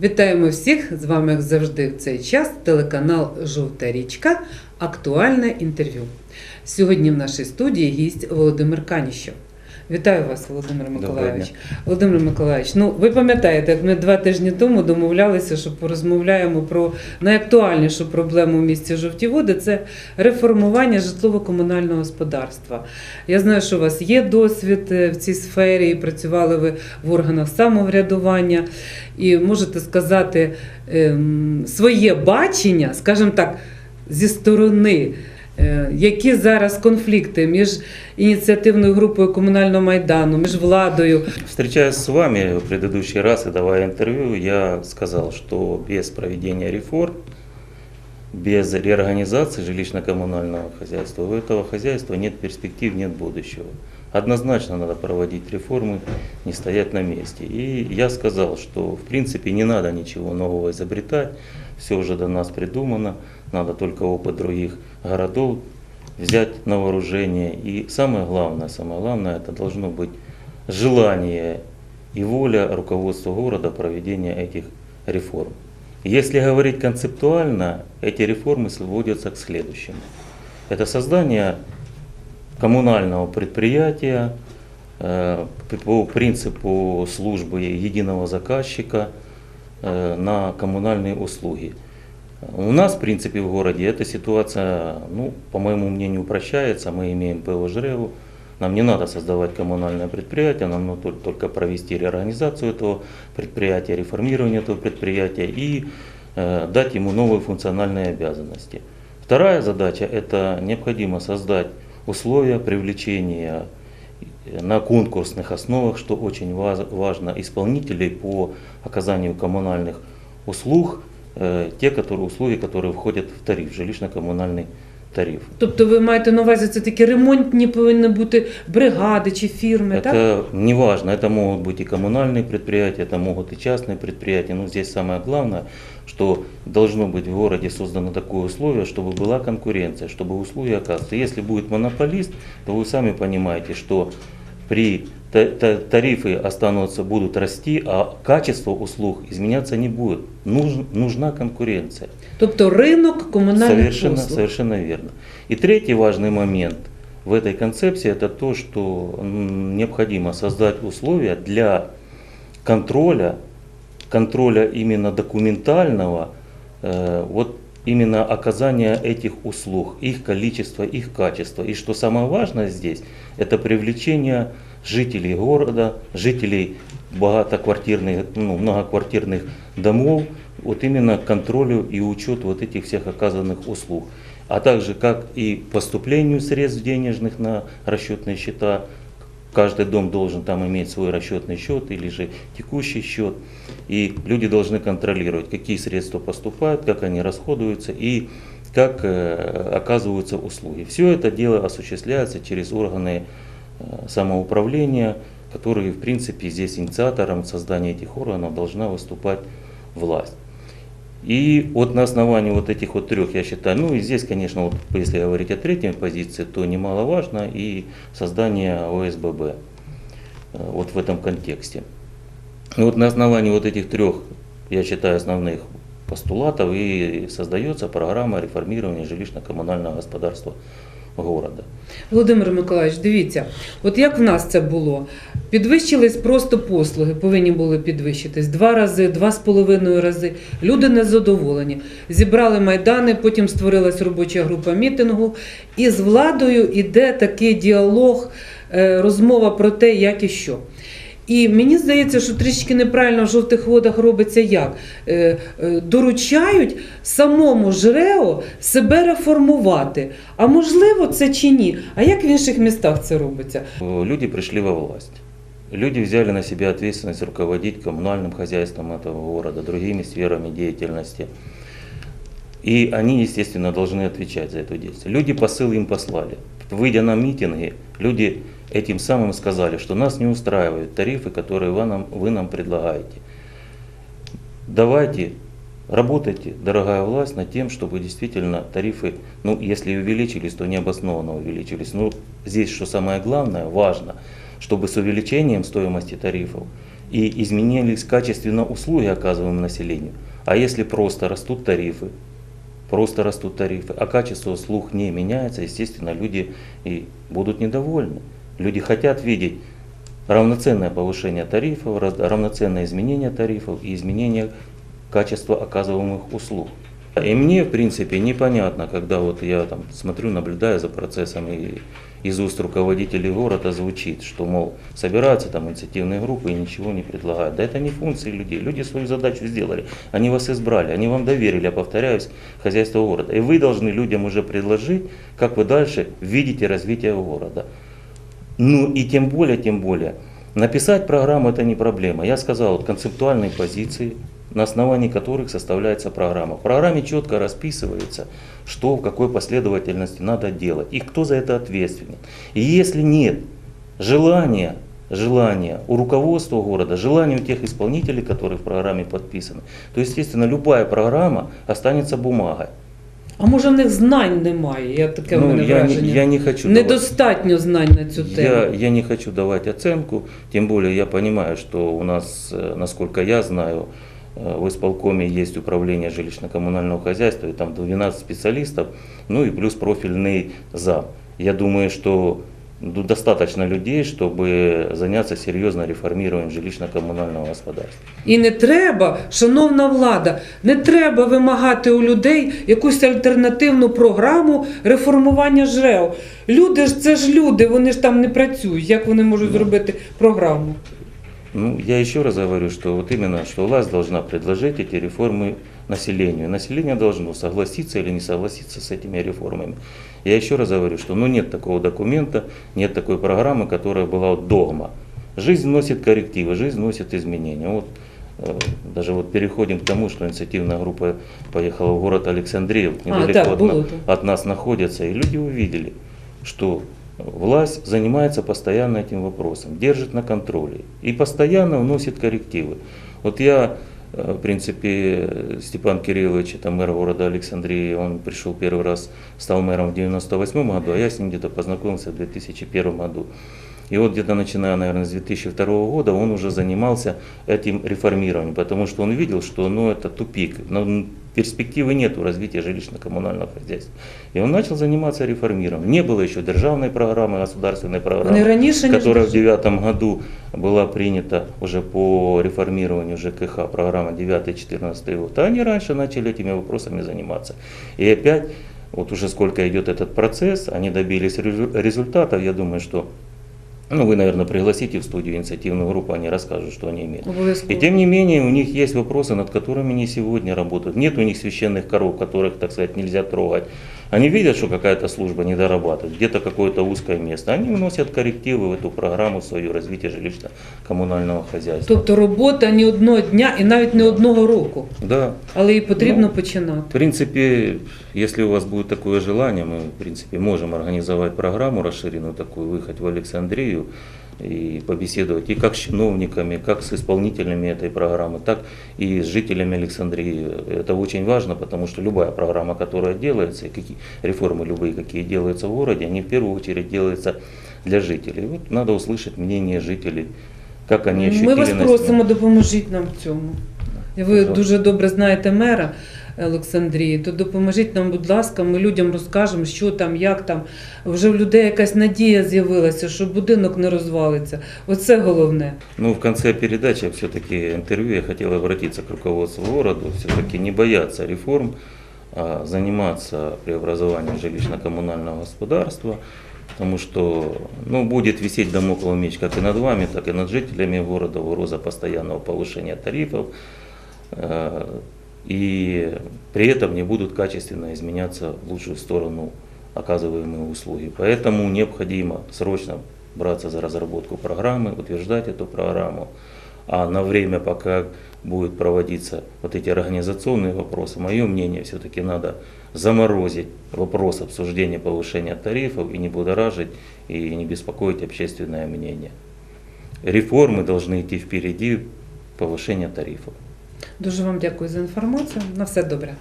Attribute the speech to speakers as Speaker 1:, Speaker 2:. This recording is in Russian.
Speaker 1: Вітаємо всіх! З вами, як завжди, в цей час телеканал Жовта річка. Актуальне інтерв'ю. Сьогодні в нашій студії гість Володимир Каніщов. Вітаю вас, Володимир Миколайович. Володимир Миколайович, ну ви пам'ятаєте, як ми два тижні тому домовлялися, що порозмовляємо про найактуальнішу проблему в місті Жовті Води це реформування житлово-комунального господарства. Я знаю, що у вас є досвід е, в цій сфері, і працювали ви в органах самоврядування, і можете сказати ем, своє бачення, скажімо так, зі сторони. Е, Які зараз конфлікти між ініціативною групою комунального майдану, між владою?
Speaker 2: Встречаясь с вами в предыдущий раз и давая интервью, я сказал, что без проведения реформ, без реорганизации жилищно-коммунального хозяйства, у этого хозяйства нет перспектив, нет будущего. Однозначно надо проводить реформы, не стоять на месте. И я сказал, что в принципе не надо ничего нового изобретать, все уже до нас придумано, Надо только опыт других городов взять на вооружение. И самое главное, самое главное, это должно быть желание и воля руководства города проведения этих реформ. Если говорить концептуально, эти реформы сводятся к следующему. Это создание коммунального предприятия э, по принципу службы единого заказчика э, на коммунальные услуги. У нас, в принципе, в городе эта ситуация, ну, по моему мнению, упрощается. Мы имеем ПО ЖРЭВу. Нам не надо создавать коммунальное предприятие, нам нужно тол- только провести реорганизацию этого предприятия, реформирование этого предприятия и э, дать ему новые функциональные обязанности. Вторая задача – это необходимо создать условия привлечения на конкурсных основах, что очень важно, исполнителей по оказанию коммунальных услуг, те которые, услуги, которые входят в тариф, жилищно-коммунальный тариф.
Speaker 1: Тобто ви маєте на увазі, це такі ремонтні повинні бути бригади чи фірми, так?
Speaker 2: Это не важно, это могут быть и коммунальные предприятия, это могут и частные предприятия, но здесь самое главное, что должно быть в городе создано такое условие, чтобы была конкуренция, чтобы услуги оказывались. Если будет монополист, то вы сами понимаете, что при та- та- тарифы останутся, будут расти, а качество услуг изменяться не будет. Нужн- нужна конкуренция.
Speaker 1: Тобто ринок комунальних
Speaker 2: Совершенно,
Speaker 1: послуг.
Speaker 2: совершенно верно. И третий важный момент в этой концепции это то, что необходимо создать условия для контроля, контроля именно документального, э, вот именно оказания этих услуг, их количества, их качества. И что самое важное здесь, это привлечение жителей города, жителей богатоквартирных, ну, многоквартирных домов, вот именно контролю и учету вот этих всех оказанных услуг. А также как и поступлению средств денежных на расчетные счета, каждый дом должен там иметь свой расчетный счет или же текущий счет. И люди должны контролировать, какие средства поступают, как они расходуются и как э, оказываются услуги. Все это дело осуществляется через органы э, самоуправления, которые, в принципе, здесь инициатором создания этих органов должна выступать власть. И вот на основании вот этих вот трех, я считаю, ну и здесь, конечно, вот если говорить о третьей позиции, то немаловажно и создание ОСББ э, вот в этом контексте. И вот на основании вот этих трех, я считаю, основных постулатов и создается программа реформирования жилищно-коммунального господарства города.
Speaker 1: Володимир Миколаївич, дивіться, от як в нас це було? Підвищились просто послуги, повинні були підвищитись два рази, два з половиною рази. Люди незадоволені. Зібрали майдани, потім створилась робоча група мітингу. І з владою йде такий діалог, е, розмова про те, як і що. І мені здається, що трішки неправильно в жовтих водах робиться як. Е, е, Доручають самому ЖРЕО себе реформувати. А можливо, це чи ні? А як в інших містах це робиться?
Speaker 2: Э, Люди пришли во власть. Люди взяли на себя ответственность руководить коммунальным хозяйством этого города, другими сферами деятельности. И они, естественно, должны отвечать за это действие. Люди посыл им послали. Выйдя на митинги, люди этим самым сказали, что нас не устраивают тарифы, которые вы нам, вы нам предлагаете. Давайте, работайте, дорогая власть, над тем, чтобы действительно тарифы, ну, если увеличились, то необоснованно увеличились. Но здесь, что самое главное, важно, чтобы с увеличением стоимости тарифов и изменились качественно услуги, оказываемые населению. А если просто растут тарифы, просто растут тарифы, а качество услуг не меняется, естественно, люди и будут недовольны. Люди хотят видеть равноценное повышение тарифов, равноценное изменение тарифов и изменение качества оказываемых услуг. И мне, в принципе, непонятно, когда вот я там смотрю, наблюдаю за процессом и из уст руководителей города звучит, что, мол, собираются там инициативные группы и ничего не предлагают. Да это не функции людей. Люди свою задачу сделали. Они вас избрали, они вам доверили, я повторяюсь, хозяйство города. И вы должны людям уже предложить, как вы дальше видите развитие города. Ну и тем более, тем более, написать программу это не проблема. Я сказал, вот, концептуальные позиции, на основании которых составляется программа. В программе четко расписывается, что в какой последовательности надо делать и кто за это ответственен. И если нет желания, желания у руководства города, желания у тех исполнителей, которые в программе подписаны, то, естественно, любая программа останется бумагой.
Speaker 1: А може в них знань немає? Я таке
Speaker 2: Ну,
Speaker 1: мене
Speaker 2: я, не, я не хочу давать-
Speaker 1: Недостатньо знань на цю тему.
Speaker 2: Я, я не хочу давать оценку, тем более я понимаю, что у нас, э, насколько я знаю, в исполкоме есть управление жилищно-коммунального хозяйства, и там 12 специалистов, ну и плюс профильный зам. Я думаю, что достаточно людей, чтобы заняться серьезно реформированием жилищно-коммунального господарства.
Speaker 1: І не треба, шановна влада, не треба вимагати у людей якусь альтернативну програму реформування ЖРЕО. Люди ж це ж люди, вони ж там не працюють. Як вони можуть зробити програму?
Speaker 2: Ну, я еще раз говорю, что вот именно, что власть должна предложить эти реформы населению. Население должно согласиться или не согласиться с этими реформами. Я еще раз говорю, что ну, нет такого документа, нет такой программы, которая была вот догма. Жизнь носит коррективы, жизнь носит изменения. Вот, э, даже вот переходим к тому, что инициативная группа поехала в город Александрия, вот
Speaker 1: А,
Speaker 2: недалеко
Speaker 1: так,
Speaker 2: от, от нас находится, и люди увидели, что власть занимается постоянно этим вопросом, держит на контроле и постоянно вносит коррективы. Вот я, э, в принципе, Степан Кириллович, это мэр города Александрии, он пришел первый раз, стал мэром в 98 году, а я с ним где-то познакомился в 2001 году. И вот где-то начиная, наверное, с 2002 года он уже занимался этим реформированием, потому что он видел, что ну, это тупик, ну, перспективы нет у развития жилищно-коммунального хозяйства. И он начал заниматься реформированием. Не было еще державной программы, государственной программы,
Speaker 1: раніше ніж
Speaker 2: которая в. 2009 году была принята уже по реформированию ЖКХ, программа 9-14 год. А они раньше начали этими вопросами заниматься. И опять, вот уже сколько идет этот процесс, они добились резу- результатов, я думаю, что ну, вы, наверное, пригласите в студию инициативную группу, они расскажут, что они имеют.
Speaker 1: Обов'язково.
Speaker 2: И тем не менее, у них есть вопросы, над которыми не сегодня работают. Нет у них священных коров, которых, так сказать, нельзя трогать. Они видят, что какая-то служба не дорабатывает, где-то какое-то узкое место. Они вносят коррективы в эту программу свою развития жилищно-коммунального хозяйства.
Speaker 1: Тобто робота ні одного дня і навіть не одного року.
Speaker 2: Да.
Speaker 1: Але її потрібно
Speaker 2: Ну,
Speaker 1: починати.
Speaker 2: В принципе, если у вас будет такое желание, мы, в принципе, можем организовать программу расширенную такую, выехать в Александрию и побеседовать и как с чиновниками, как с исполнителями этой программы, так и с жителями Александрии. Это очень важно, потому что любая программа, которая делается, и какие, реформы любые, какие делаются в городе, они в первую очередь делаются для жителей. Вот надо услышать мнение жителей, как они ощутили
Speaker 1: Ми вас
Speaker 2: на себе.
Speaker 1: просимо, допоможіть нам в цьому. І Ви
Speaker 2: Пожалуйста.
Speaker 1: дуже добре знаєте мера Олександрії, то допоможіть нам, будь ласка, ми людям розкажемо, що там, як там. Вже в людей якась надія з'явилася, що будинок не розвалиться. Оце головне.
Speaker 2: Ну, в конце передачи, все-таки интервью, я хотел обратиться к руководству города, все-таки не бояться реформ, а заниматься преобразованием жилищно-коммунального господарства, потому что ну, будет висеть домоклов меч как и над вами, так и над жителями города, угроза постоянного повышения тарифов, э, и при этом не будут качественно изменяться в лучшую сторону оказываемые услуги. Поэтому необходимо срочно браться за разработку программы, утверждать эту программу. А на время, пока будут проводиться вот эти организационные вопросы, мое мнение, все-таки надо заморозить вопрос обсуждения повышения тарифов и не будоражить и не беспокоить общественное мнение. Реформы должны идти впереди повышения тарифов.
Speaker 1: Дуже вам дякую за інформацію. На все добре.